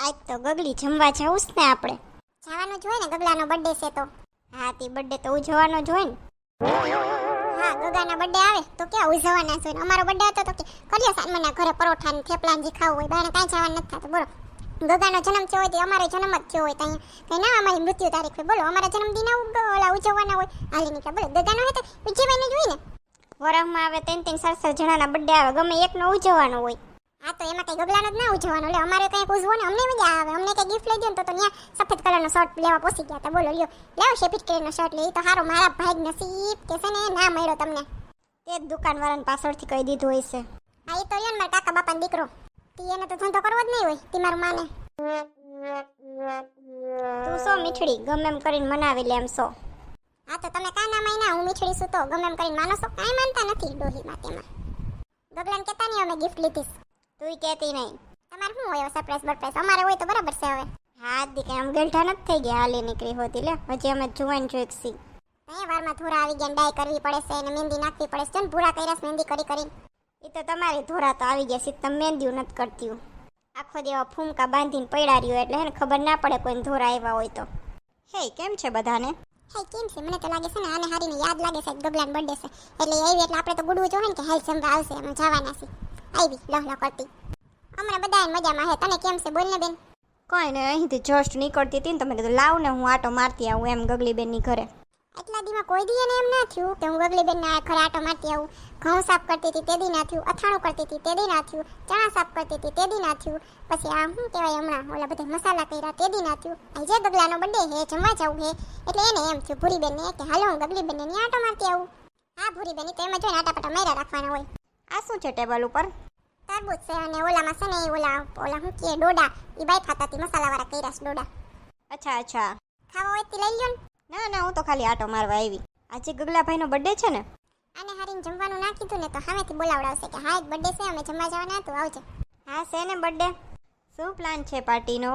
આજ તો ગગલી જમવા જવું ને આપણે. જવાનું જ હોય ને ગગલાનો બર્થડે છે તો. હા, તે બર્થડે તો ઉજવવાનો જ હોય ને. હા, ગગાના બર્થડે આવે તો ક્યાં ઉજવવાના છે? અમારો બર્થડે હતો તો કરીએ સાનમાના ઘરે પરોઠા ને થેપલા જે ખાવું હોય. બાને કાંઈ જવાનું નથી થતું. બોલો. ગગાનો જન્મ થયો હોય તો અમારો જન્મ જ થયો હોય તો અહીંયા. કંઈ ના અમારી મૃત્યુ તારીખ હોય. બોલો, અમારા જન્મદિન ઓલા ઉજવવાના હોય. હાલી નીકળે બોલો, ગગાનો હોય તો ઉજવવાને જ ને. વરસમાં આવે ત્રણ ત્રણ સાત સાત જણાના બર્થડે આવે. ગમે એકનો ઉજવવાનો હોય. હા, તો એમાં કઈ ગગલાનો જ ના ઉજવાનો એટલે અમારે કઈ ઉજવો ને, અમને મજા આવે. અમને કઈ ગિફ્ટ લઈ દો તો તો ત્યાં સફેદ કલરનો શર્ટ લેવા પોસી ગયા હતા. બોલો, લ્યો. લાવ શેપીટ કલરનો શર્ટ લે. તો હારો મારા ભાઈ નસીબ કે છે ને ના મળ્યો તમને. તે જ દુકાનવાળાને પાછળથી કહી દીધું હોય છે. હા એ તો લ્યો ને મારા કાકા બાપાનો દીકરો. તી એને તો ધંધો કરવો જ નહીં હોય, તી મારું માને. તું સો મીઠડી? ગમે એમ કરીને મનાવી લે એમ સો હા, તો તમે કાના મહિના હું મીઠડી છું તો ગમે એમ કરીને માનો છો? કાંઈ માનતા નથી ડોહી તેમાં. ગગલાને કહેતા નહીં અમે ગિફ્ટ લીધીશ તુંય કહેતી નહીં. તમારે શું હોય સરપ્રાઈઝ બરપ્રાઈઝ અમારે હોય તો બરાબર છે હવે. હા દીકરી આમ ગલઠા નથી થઈ ગયા હાલી નીકળી હોતી. લે હજી અમે જુવાન જોઈક સી. અહીં વારમાં ધોરા આવી ગયા ડાય કરવી પડે છે અને મહેંદી નાખવી પડે છે ને ભૂરા કર્યા મહેંદી કરી કરી એ તો તમારી ધોરા તો આવી ગયા છે તમે મહેંદીઓ નથી કરતી આખો દેવા ફૂમકા બાંધીને પડ્યા રહ્યો એટલે એને ખબર ના પડે કોઈને ધોરા આવ્યા હોય તો. હે કેમ છે બધાને? હે કેમ છે? મને તો લાગે છે ને આને હારીને યાદ લાગે છે ગગલાન બર્થડે છે. એટલે એવી આવી એટલે આપણે તો ગુડવું જોઈએ ને કે હેલ્થ જમવા આવશે અમે જવાના છે આવી લહ કરતી. હમણાં બધા મજામાં હે. તને કેમ છે? બોલને બેન. કોઈ ને અહીંથી જસ્ટ નીકળતી હતી ને તમે કીધું લાવ ને હું આટો મારતી આવું એમ ગગલી બેનની ઘરે. એટલા દીમાં કોઈ દી એને એમ ના થયું કે હું ગગલી બેન ના ઘરે આટો મારતી આવું. ઘઉં સાફ કરતી હતી તે દી ના થયું અથાણું કરતી હતી તે દી ના થયું ચણા સાફ કરતી હતી તે દી ના થયું પછી આ શું કહેવાય હમણાં ઓલા બધા મસાલા કર્યા તે દી ના થયું. આજે જે ગગલાનો બર્થડે હે જમવા જવું હે એટલે એને એમ થયું ભૂરી બેનને કે હાલો હું ગગલી બેનને ની આટો મારતી આવું. હા ભૂરી બેન તો એમ જ હોય ને આટા પાટા માર્યા રાખવાના હોય. આ શું છે ટેબલ ઉપર? તરબૂચ છે અને ઓલામાં છે ને ઓલા ઓલા શું કે ડોડા ઈ બાઈ ખાતા હતી મસાલાવાળા કર્યા છે ડોડા. અચ્છા અચ્છા. ખાવા હોય તે લઈ લ્યો ને. ના ના હું તો ખાલી આટો મારવા આવી. આજે ગગલાભાઈનો બર્થડે છે ને? આને હારીને જમવાનું ના કીધું ને તો સામેથી બોલાવડાવશે કે હા બર્થડે છે અમે જમવા જવાના હતું આવજે. હા છે ને બર્થડે શું પ્લાન છે પાર્ટીનો?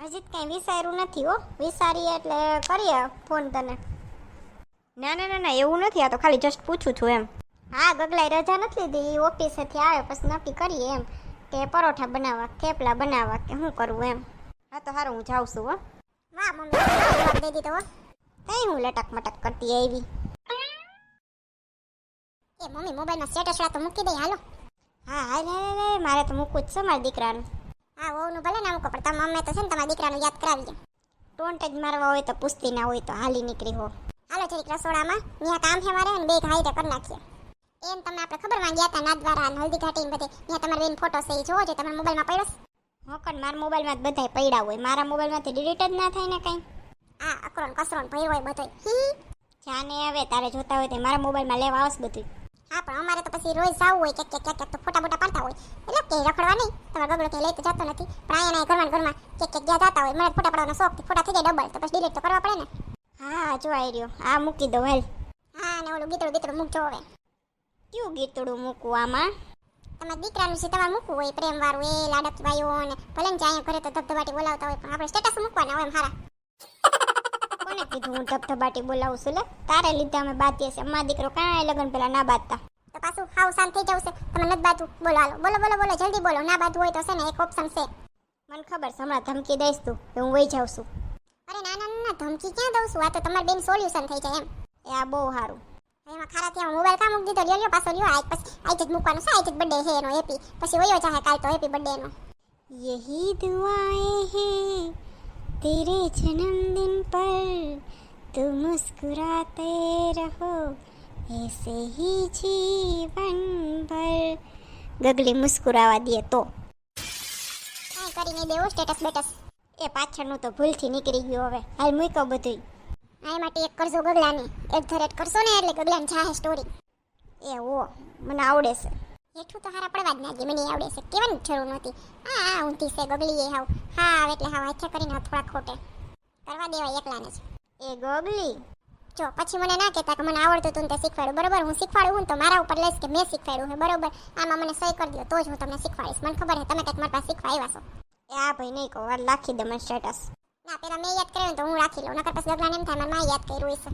હજી કંઈ વિચાર્યું નથી હો. વિચારીએ એટલે કરીએ ફોન તને. ના ના ના ના એવું નથી. આ તો ખાલી જસ્ટ પૂછું છું એમ. હા ગગલાએ રજા નથી લીધી ઓફિસેથી આવે પછી નક્કી કરીએ એમ કે પરોઠા બનાવવા થેપલા બનાવવા કે શું કરવું એમ. હા તો સારું હું જાઉં છું હો. વાહ મમ્મી સારો દીધો કઈ હું લટક મટક કરતી આવી. એ મમ્મી મોબાઈલમાં સ્ટેટસ તો મૂકી દઈ હાલો. હા હા રે મારે તો મૂકવું જ છે મારા દીકરાનું. હા વહુનું ભલે ના મૂકો પણ તમે મમ્મી તો છે ને તમારા દીકરાનું યાદ કરાવી દે ટોન્ટ જ મારવા હોય તો પૂછતી ના હોય તો હાલી નીકળી હો. હાલો જરીક રસોડામાં ત્યાં કામ છે મારે અને બે ઘાઈ કરી નાખીએ. એમ તમને આપણે ખબરમાં ગયા હતા નાદવારા અને હલ્દી ઘાટી બધે. ત્યાં તમારા બેન ફોટો છે એ જોવો છે તમારા મોબાઈલમાં પડ્યો? હોકન મારા મોબાઈલમાં જ બધાય પડ્યા હોય. મારા મોબાઈલમાંથી ડિલીટ જ ના થાય ને કંઈ? આ અકરોન કસરોન કસરો ભર્યો હોય બધો હી જાને હવે તારે જોતા હોય તો મારા મોબાઈલમાં લેવા આવશે બધું હા પણ અમારે તો પછી રોજ જવું હોય ક્યાંક ક્યાંક ક્યાંક તો ફોટા બોટા પાડતા હોય. એટલે કે રખડવા નહીં. તમારો ગગડો કે લઈ તો જતો નથી. પણ અહીંયા ઘરમાં ઘરમાં ક્યાંક ક્યાંક ગયા જતા હોય મને ફોટા પાડવાનો શોખ ફોટા થઈ જાય ડબલ તો પછી ડિલીટ તો કરવા પડે ને. હા જો આવી રહ્યો આ મૂકી દો હેલ. હા ને ઓલું ગીતડું ગીતડું મૂકજો હવે. કયું ગીતડું મૂકવું આમાં તમારા દીકરાનું છે તમારે મૂકવું હોય પ્રેમ વાળું એ લાડકી વાયો ને ભલે ને જાય ઘરે તો ધબધબાટી બોલાવતા હોય પણ આપણે સ્ટેટસ મૂકવાના હોય હારા. કોને કીધું હું ધબધબાટી બોલાવું છું લે? તારે લીધે અમે બાતીએ છે અમારા દીકરો કાંઈ લગ્ન પેલા ના બાતતા તો પાછું હાવ શાંત થઈ જવું છે. તમે નથી બાતું બોલો હાલો. બોલો બોલો બોલો. જલ્દી બોલો. ના બાતું હોય તો છે ને એક ઓપ્શન છે. મને ખબર છે. હમણાં ધમકી દઈશ તું કે હું વહી જાઉં છું. અરે ના ના ના ધમકી ક્યાં દઉં છું? આ તો તમારે બેન સોલ્યુશન થઈ જાય એમ. એ આ બહુ સારું એમાં ખારા ત્યાં મોબાઈલ કા દીધો. પાછો લ્યો. આજ પછી આજ જ મૂકવાનો છે આજ જ પછી વયો જાહે કાલ તો યહી દુઆએ હે તેરે જન્મદિન પર તું મુસ્કુરાતે રહો એસે હી જીવન ભર. ગગલી મુસ્કુરાવા દે તો. કાંઈ કરીને દેવો સ્ટેટસ બેટસ. એ પાછળનું તો ભૂલથી નીકળી ગયું હવે. હાલ મૂકો બધું આ માટે એક કરજો ગગલાને એક ધરેટ કરશો ને એટલે ગગલાને જાહે સ્ટોરી એ ઓ મને આવડે છે. હેઠું તો હારા પડવા જ ના દે મને આવડે છે. કેવાની જરૂર નહોતી. હા હા ઊંધી છે ગગલી એ હાવ. હા આવે એટલે હાવ હાથે કરીને થોડા ખોટે. કરવા દેવાય એકલાને જ. એ ગગલી જો પછી મને ના કહેતા કે મને આવડતું ને તે શીખવાડું બરોબર હું શીખવાડું હું તો મારા ઉપર લઈશ કે મેં શીખવાડ્યું હે બરોબર? આમાં મને સહી કરી દો તો જ હું તમને શીખવાડીશ. મને ખબર છે તમે કંઈક મારા પાસે શીખવા આવ્યા છો. એ આ ભાઈ નહીં કહો રાખી દે મને સ્ટેટસ ના પેલા મેં યાદ કર્યું ને તો હું રાખી લઉં નકર પછી ગગલાને એમ થાય મારે માં યાદ કર્યું હશે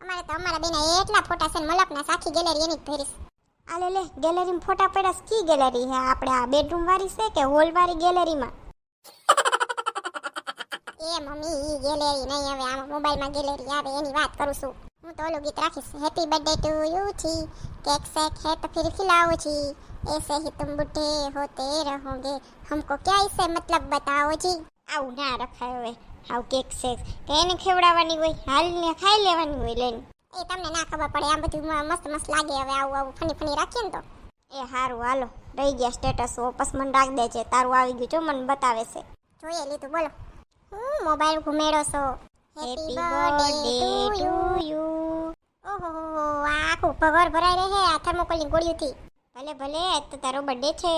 અમારે તો અમારા બેના એટલા ફોટા છે ને મલકના સાખી ગેલેરી એની જ ભરીશ આ લે લે ગેલેરીમાં ફોટા પડ્યા છે કી ગેલેરી હે આપણે આ બેડરૂમ વાળી છે કે હોલ વાળી ગેલેરીમાં એ મમ્મી ઈ ગેલેરી નહીં હવે આમાં મોબાઈલમાં ગેલેરી આવે એની વાત કરું છું હું તો ઓલું ગીત રાખીશ હેપી બર્થડે ટુ યુ છી કેક સેક है तो फिर खिलाओ जी ऐसे ही तुम बूढ़े होते रहोगे हमको क्या इससे मतलब बताओ जी આવું ના રખાય હવે આવું કેક છે. કે એને ખેવડાવવાની હોય હાલને ખાઈ લેવાની હોય લઈને. એ તમને ના ખબર પડે આ બધું મસ્ત મસ્ત લાગે હવે આવું આવું ફની ફની રાખીએ ને તો. એ સારું હાલો. રહી ગયા સ્ટેટસ વાપસ મને રાખ દેજે તારું આવી ગયું જો મને બતાવે છે. જોઈએ લીધું બોલો. હું મોબાઈલ ઘુમેડો છો? હેપી બર્થડે ટુ યુ ઓહો આખું ભગર ભરાઈ રહે આ થર્મોકોલની ગોળીઓથી. ભલે ભલે તો તારો બર્થડે છે.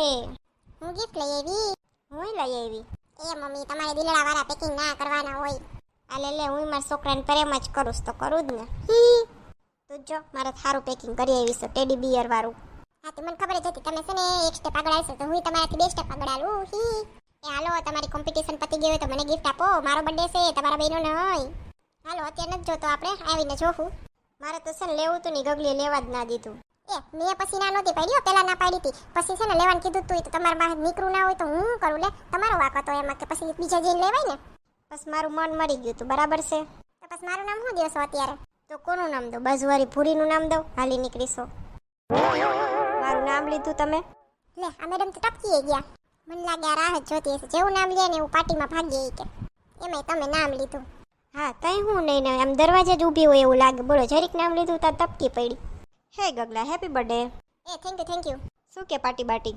હું ગિફ્ટ લઈ આવી. હું લઈ આવી. એ મમ્મી, તમારે દિલડા વાળા પેકિંગ ના કરવાના હોય. આ લે લે, હું મારા છોકરાને પ્રેમ જ કરું તો કરું જ ને. હી. તું જો, મારે સારું પેકિંગ કરી આવી છે ટેડી બિયર વાળું. હા, તો મને ખબર જ હતી, તમે છે ને એક સ્ટેપ આગળ આવશો તો હું તમારાથી બે સ્ટેપ આગળ આવું હી. એ હાલો, તમારી કોમ્પિટિશન પતી ગઈ હોય તો મને ગિફ્ટ આપો. મારો બર્થડે છે, તમારા બહેનો હોય. હાલો, અત્યારે નથી જોતો આપણે, આવીને જોવું મારે તો છે ને લેવું તું ની ગગલી લેવા જ ના દીધું. એ મેં પછી ના નહોતી પડ્યો પેલા પહેલા ના પાડી હતી પછી છે ને લેવાનું કીધું તું તો તમારે બહાર નીકળું ના હોય તો હું કરું? લે તમારો વાક હતો એમાં કે પછી બીજા જઈને લેવાય ને? બસ મારું મન મરી ગયું તું બરાબર છે? તો પછી મારું નામ શું દેશો અત્યારે? તો કોનું નામ દઉં? બાજુવાળી ભૂરીનું નામ દઉં? હાલી નીકળીશો. મારું નામ લીધું તમે? લે આ મેડમ તો ટપકી ગયા. મને લાગે આ રાહત જોતી હશે. જેવું નામ લે ને એવું પાર્ટીમાં ભાગી કે. એમાંય તમે નામ લીધું. હા તઈ હું નહીં ને આમ દરવાજે જ ઊભી હોય એવું લાગે. બોલો જરીક નામ લીધું તાર તપકી પડી. હે ગગલા હેપી બર્થડે એ થેન્ક યુ થેન્ક યુ શું કે પાર્ટી બાટી?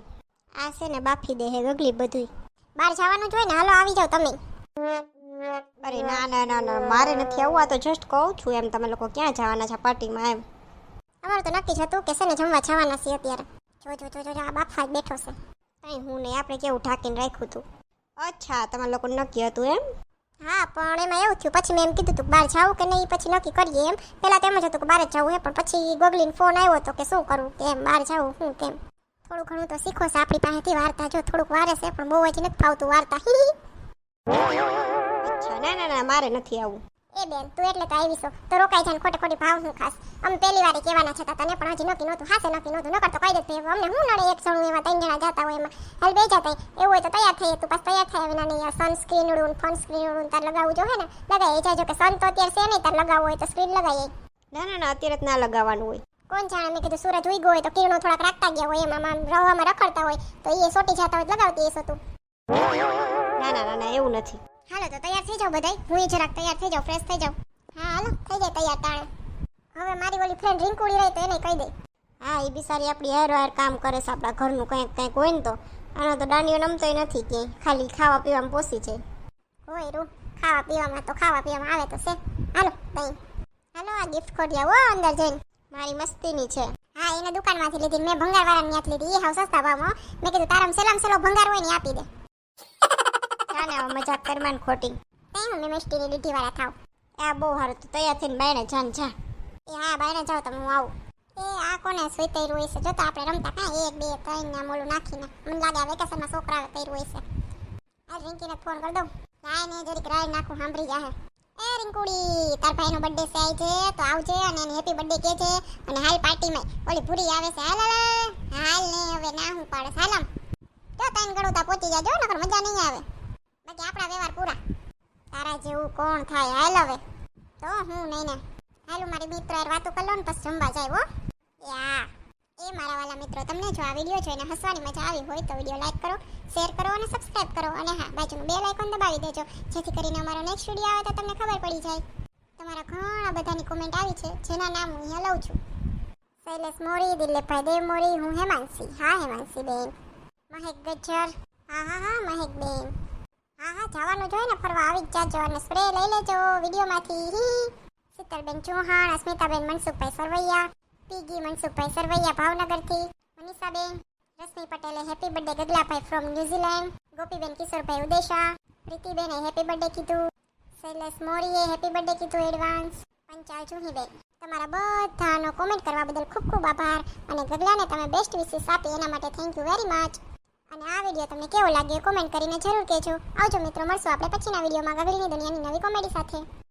આ છે ને બાફી દે હે ગગલી બધુંય. બહાર જવાનું જોઈએ ને હાલો આવી જાઓ તમે. અરે ના ના ના ના મારે નથી આવવું આ તો જસ્ટ કહું છું એમ તમે લોકો ક્યાં જવાના છે પાર્ટીમાં એમ. અમારું તો નક્કી જ હતું કે છે ને જમવા જવાના છીએ અત્યારે. જો જો જો જો જો, આ બાફા જ બેઠો છે. કાંઈ હું નહીં આપણે કેવું ઢાંકીને રાખ્યું હતું અચ્છા તમારા લોકો નક્કી હતું એમ? હા, પણ એમાં એવું થયું. પછી મેં એમ કીધું હતું બહાર જાવું કે નહીં પછી નક્કી કરીએ એમ. પહેલાં તો એમ જ હતું કે બહાર જવું હે, પણ પછી ગોગલીનો ફોન આવ્યો હતો કે શું કરવું કે એમ, બહાર જાવું શું કેમ? થોડું ઘણું તો શીખો છે આપણી પાસેથી વાર્તા. જો થોડુંક વારે છે, પણ બહુ જ નથી ફાવતું વાર્તા. અચ્છા, ના ના ના, મારે નથી આવવું. એ બેન તું એટલે તો આવીશો તો રોકાઈ જાય ખોટે ખોટી ભાવ હું ખાસ. અમે પહેલી વારે કહેવાના છતાં તને પણ હજી નક્કી નહોતું. હાસે નક્કી નહોતું. નકર તો કહી દેત અમને હું નડે એક સણું એવા ત્રણ જણા જતા હોય એમાં? હાલ બે જતા એવું હોય તો તૈયાર થઈએ તું પાસ તૈયાર થયા વિના નહીં સનસ્ક્રીન ઉડું ફોન ઉડું તાર લગાવવું જો હે ને? લગાવી જાય જો કે સન તો અત્યારે છે નહીં તાર લગાવવું હોય તો સ્ક્રીન લગાવીએ. ના ના ના અત્યારે જ ના લગાવવાનું હોય. કોણ જાણે? મેં કીધું સૂરજ ઉઈ ગયો હોય તો કિરણો થોડાક રાખતા ગયા હોય એમાં. આમ રવામાં રખડતા હોય તો એ સોટી જતા હોય લગાવતી હશો તું. ના ના ના એવું નથી. હાલો તો તૈયાર થઈ જાઓ બધાય. હું જરાક તૈયાર થઈ જાઉં ફ્રેશ થઈ જાઉં. હા, હાલો, થઈ જાય તૈયાર તાણે. હવે મારી ઓલી ફ્રેન્ડ રિંકુડી રહી તો એને કહી દે. હા એ બિચારી આપણી હેર હેર કામ કરે છે, આપણા ઘરનું કંઈક કંઈક હોય ને તો. આનો તો દાંડીઓ નમતોય નથી કે ખાલી ખાવા પીવામાં પોસી છે. હોય રૂ, ખાવા પીવામાં તો ખાવા પીવામાં આવે તો છે. હાલો, તઈ. હાલો, આ ગિફ્ટ ખોટી આવો અંદર જઈને. મારી મસ્તીની છે. હા, એને દુકાનમાંથી લીધી મેં ભંગારવાળાની ન્યાત લીધી. એ હાવ સસ્તા ભાવમાં મેં કીધું, તારામ સેલામ સેલો ભંગાર હોય ને આપી દે. જાને હવે મજાક કરવાનું ખોટી. તઈ હું મેં મિષ્ટીની લીધી વાળા થાવ આ બહુ સારું તું તૈયાર થઈને બાયણે જાન જા. એ હા બાયને જાઉં તમે, હું આવું. એ આ કોને સુઈ તૈરું હોય છે જો તો આપણે રમતા કાં એક, બે, ત્રણ ને મોલું નાખીને. મને લાગે આ વેકેશનમાં છોકરા તૈરું હોય છે આ રિંકીને ફોન કરી દઉં. રાય ને જરીક રાય નાખું, સાંભળી જાહે. એ રિંકુડી, તાર ભાઈનો બર્થડે છે, આઈ છે, તો આવજે અને એને હેપી બર્થડે કે છે. અને હાલ પાર્ટીમાં ઓલી પૂરી આવે છે, હાલ હાલ હાલ ને હવે ના હું પાડે, હાલ આમ. જો તાઈન ગળું તા પહોંચી જાજો નકર મજા નહીં આવે. બાકી આપણા વ્યવહાર પૂરા. તારા જેવું કોણ થાય? હાલ હવે. તો હું નહીં ને હાલો મારી મિત્ર યાર વાતો કરો ને પછી જમવા જાય, હો. યા એ મારા વાલા મિત્રો, તમને જો આ વીડિયો જોઈને હસવાની મજા આવી હોય તો વીડિયો લાઈક કરો, શેર કરો અને સબસ્ક્રાઇબ કરો. અને હા બાજુનું બેલ આઇકોન દબાવી દેજો, જેથી કરીને અમારો નેક્સ્ટ વીડિયો આવે તો તમને ખબર પડી જાય. તમારા ઘણા બધાની કોમેન્ટ આવી છે, જેના નામ હું અહીંયા લઉં છું. શૈલેષ મોરી, દિલીપભાઈ દેવ મોરી, હું હેમાંશી. હા, હેમાંશી બેન. મહેક ગજ્જર. હા હા હા, મહેક બેન. હા હા, જવાનું જોઈએ ને, ફરવા. આવી જ જાજો અને સ્પ્રે લઈ લેજો વિડીયોમાંથી. હી શીતલબેન ચૌહાણ, અસ્મિતાબેન મનસુખભાઈ સરવૈયા, પીગી મનસુખભાઈ સરવૈયા ભાવનગરથી, મનીષાબેન, રશ્મિ પટેલે happy birthday Gaglabhai from New Zealand Gopiben Kishorbhai Udesha, પ્રીતિબેને happy birthday કીધું, શૈલેષ મોરીએ હેપી બર્થડે કીધું એડવાન્સ પંચાલ જુહીબેન. તમારા બધાનો કોમેન્ટ કરવા બદલ ખૂબ ખૂબ આભાર અને ગગલાને તમે બેસ્ટ વિશેષ આપી, એના માટે થેન્ક યુ વેરી મચ અને આ વીડિયો તમને કેવો લાગ્યો કોમેન્ટ કરીને જરૂર કહેજો. આવજો મિત્રો, મળશું આપણે પછીના વિડીયોમાં ગગલીની દુનિયાની નવી કોમેડી સાથે.